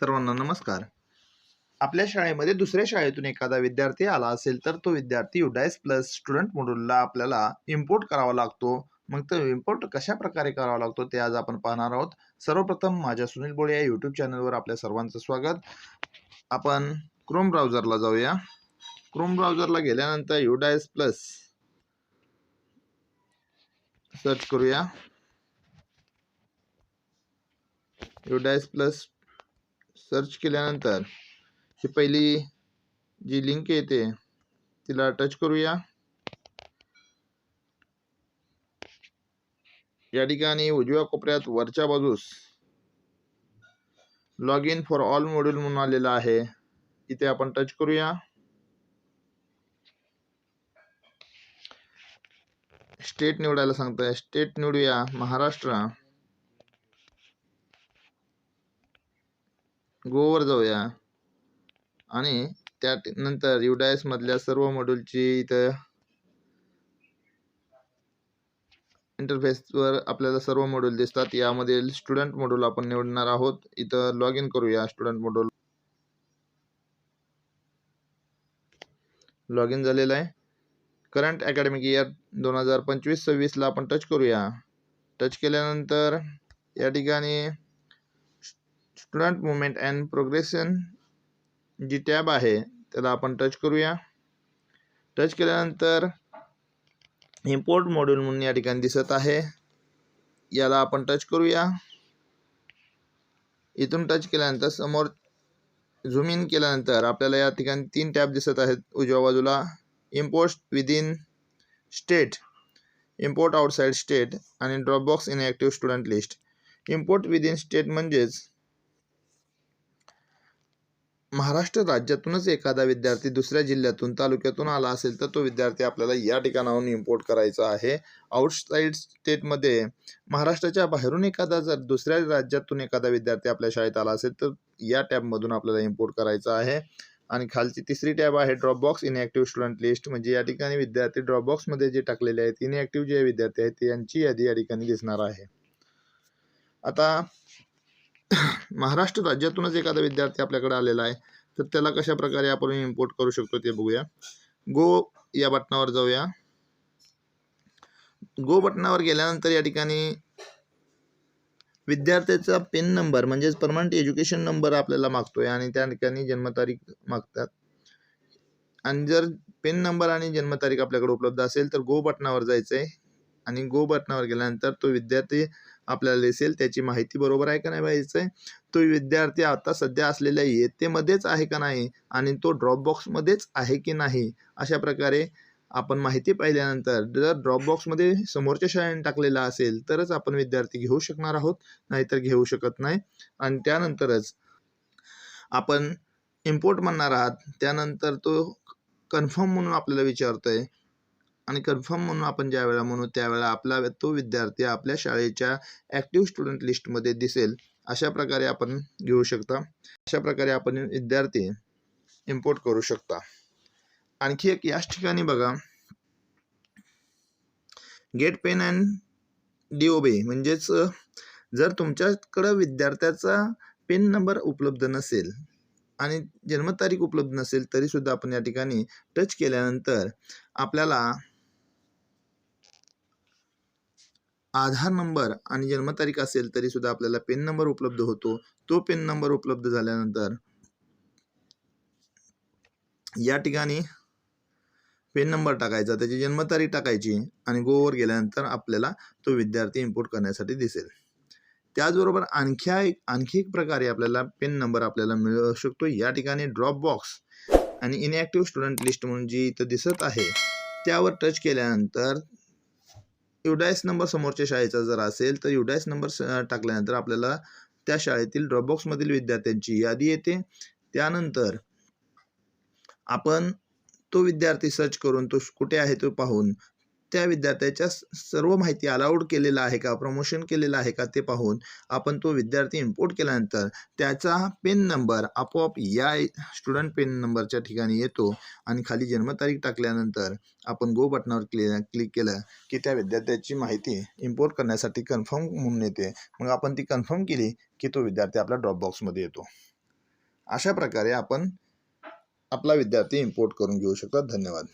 सर्वांना नमस्कार. आपल्या शाळेमध्ये दुसऱ्या शाळेतून एखादा विद्यार्थी आला असेल तर तो विद्यार्थी युडायस प्लस स्टुडंट मॉड्यूलला आपल्याला इम्पोर्ट करावा लागतो. मग तो इम्पोर्ट कशा प्रकारे करावा लागतो ते आज आपण पाहणार आहोत. सर्वप्रथम माझ्या सुनील बोळे या यूट्यूब चॅनलवर आपल्या सर्वांचं स्वागत. आपण क्रोम ब्राउझरला जाऊया. क्रोम ब्राउझरला गेल्यानंतर युडायस प्लस सर्च करूया. युडायस प्लस सर्च केल्यानंतर ही पहिली जी लिंक येते तिला टच करूया. या ठिकाणी उजव्या कोपऱ्यात वरच्या बाजूस log in for all module म्हणून आलेला आहे. इथे आपण टच करूया. स्टेट निवडायला सांगतोय. स्टेट निवडूया महाराष्ट्र. गोवर जाऊया. आणि त्या नंतर युडायस मधल्या सर्व मॉड्यूलची इथं इंटरफेसवर आपल्याला सर्व मॉड्यूल दिसतात. यामधील स्टुडंट मॉड्यूल आपण निवडणार आहोत. इथं लॉग इन करूया स्टुडंट मॉड्यूल लॉग इन झालेलं आहे. करंट अकॅडमिक इयर दोन हजार पंचवीस सव्वीसला आपण टच करूया. टच केल्यानंतर या ठिकाणी स्टुडंट मुवमेंट अँड प्रोग्रेशन जी टॅब आहे त्याला आपण टच करूया. टच केल्यानंतर इम्पोर्ट मॉड्यूल म्हणून या ठिकाणी दिसत आहे. याला आपण टच करूया. इथून टच केल्यानंतर समोर झूम इन केल्यानंतर आपल्याला या ठिकाणी तीन टॅब दिसत आहेत उजव्या बाजूला. Import within state import outside state आणि dropbox in active student list import within state म्हणजेच महाराष्ट्र राज्यातूनच एखादा विद्यार्थी दुसऱ्या जिल्ह्यातून तालुक्यातून आला असेल तर तो विद्यार्थी आपल्याला या ठिकाणाहून इम्पोर्ट करायचा आहे. आउटसाईड स्टेटमध्ये महाराष्ट्राच्या बाहेरून एखादा जर दुसऱ्या राज्यातून एखादा विद्यार्थी आपल्या शाळेत आला असेल तर या टॅबमधून आपल्याला इम्पोर्ट करायचा आहे. आणि खालची तिसरी टॅब आहे ड्रॉपबॉक्स इनॅक्टिव्ह स्टुडंट लिस्ट म्हणजे या ठिकाणी विद्यार्थी ड्रॉपबॉक्समध्ये जे टाकलेले आहेत इनॅक्टिव्ह जे विद्यार्थी आहेत त्यांची यादी या ठिकाणी दिसणार आहे. आता महाराष्ट्र राज्यातूनच एखादा विद्यार्थी आपल्याकडे आलेला आहे तर त्याला कशा प्रकारे आपण इम्पोर्ट करू शकतो ते बघूया. गो या बटनावर जाऊया. गो बटनावर गेल्यानंतर या ठिकाणी विद्यार्थ्याचा पेन नंबर म्हणजेच परमनंट एज्युकेशन नंबर आपल्याला मागतोय आणि त्या ठिकाणी जन्मतारीख मागतात. आणि जर पेन नंबर आणि जन्मतारीख आपल्याकडे उपलब्ध असेल तर गो बटनावर जायचं आहे आणि गो बटनावर गेल्यानंतर तो विद्यार्थी आपल्याला दिसेल त्याची माहिती बरोबर आहे का नाही पाहिजे तो विद्यार्थी आता सध्या असलेल्या येतेमध्येच आहे का नाही? आणि तो ड्रॉपबॉक्समध्येच आहे की नाही? अशा प्रकारे आपण माहिती पाहिल्यानंतर जर ड्रॉपबॉक्समध्ये समोरच्या शाळेने टाकलेला असेल तरच आपण विद्यार्थी घेऊ शकणार आहोत नाहीतर घेऊ शकत नाही. आणि त्यानंतरच आपण इम्पोर्ट म्हणणार आहात त्यानंतर तो कन्फर्म म्हणून आपल्याला विचारतोय आणि कन्फर्म म्हणून आपण ज्या वेळेला म्हणू त्यावेळेला आपला तो विद्यार्थी आपल्या शाळेच्या ॲक्टिव्ह स्टुडंट लिस्टमध्ये दिसेल. अशा प्रकारे आपण घेऊ शकता. अशा प्रकारे आपण विद्यार्थी इम्पोर्ट करू शकता. आणखी एक याच ठिकाणी बघा. Get PEN and D O B म्हणजेच जर तुमच्याकडं विद्यार्थ्याचा पेन नंबर उपलब्ध नसेल आणि जन्मतारीख उपलब्ध नसेल तरीसुद्धा आपण या ठिकाणी टच केल्यानंतर आपल्याला आधार नंबर आणि जन्मतारीख असेल तरी सुद्धा आपल्याला पेन नंबर उपलब्ध होतो. तो पेन नंबर उपलब्ध झाल्यानंतर या ठिकाणी पेन नंबर टाकायचा त्याची जन्मतारीख टाकायची आणि गोवर गेल्यानंतर आपल्याला तो विद्यार्थी इम्पोर्ट करण्यासाठी दिसेल. त्याचबरोबर आणखी एक आणखी एक प्रकारे आपल्याला पेन नंबर आपल्याला मिळू शकतो. या ठिकाणी ड्रॉप बॉक्स आणि इनॅक्टिव्ह स्टुडंट लिस्ट म्हणून जी इथं दिसत आहे त्यावर टच केल्यानंतर युडायस नंबर समोरच्या शाळेचा जर असेल तर युडायस नंबर टाकल्यानंतर आपल्याला त्या शाळेतील ड्रॉपबॉक्समधील विद्यार्थ्यांची यादी येते. त्यानंतर आपण तो विद्यार्थी सर्च करून तो कुठे आहे तो पाहून त्या विद्यार्थ्याच्या सर्व माहिती अलाउड केलेला आहे का? प्रमोशन केलेलं आहे का? ते पाहून आपण तो विद्यार्थी इम्पोर्ट केल्यानंतर त्याचा पेन नंबर आपोआप या स्टुडंट पेन नंबरच्या ठिकाणी येतो आणि खाली जन्मतारीख टाकल्यानंतर आपण गो बटनावर क्लिक क्लिक केलं की त्या विद्यार्थ्याची माहिती इम्पोर्ट करण्यासाठी कन्फर्म म्हणून येते. मग आपण ती कन्फर्म केली की तो विद्यार्थी आपल्या ड्रॉपबॉक्समध्ये येतो. अशा प्रकारे आपण आपला विद्यार्थी इम्पोर्ट करून घेऊ शकतात धन्यवाद.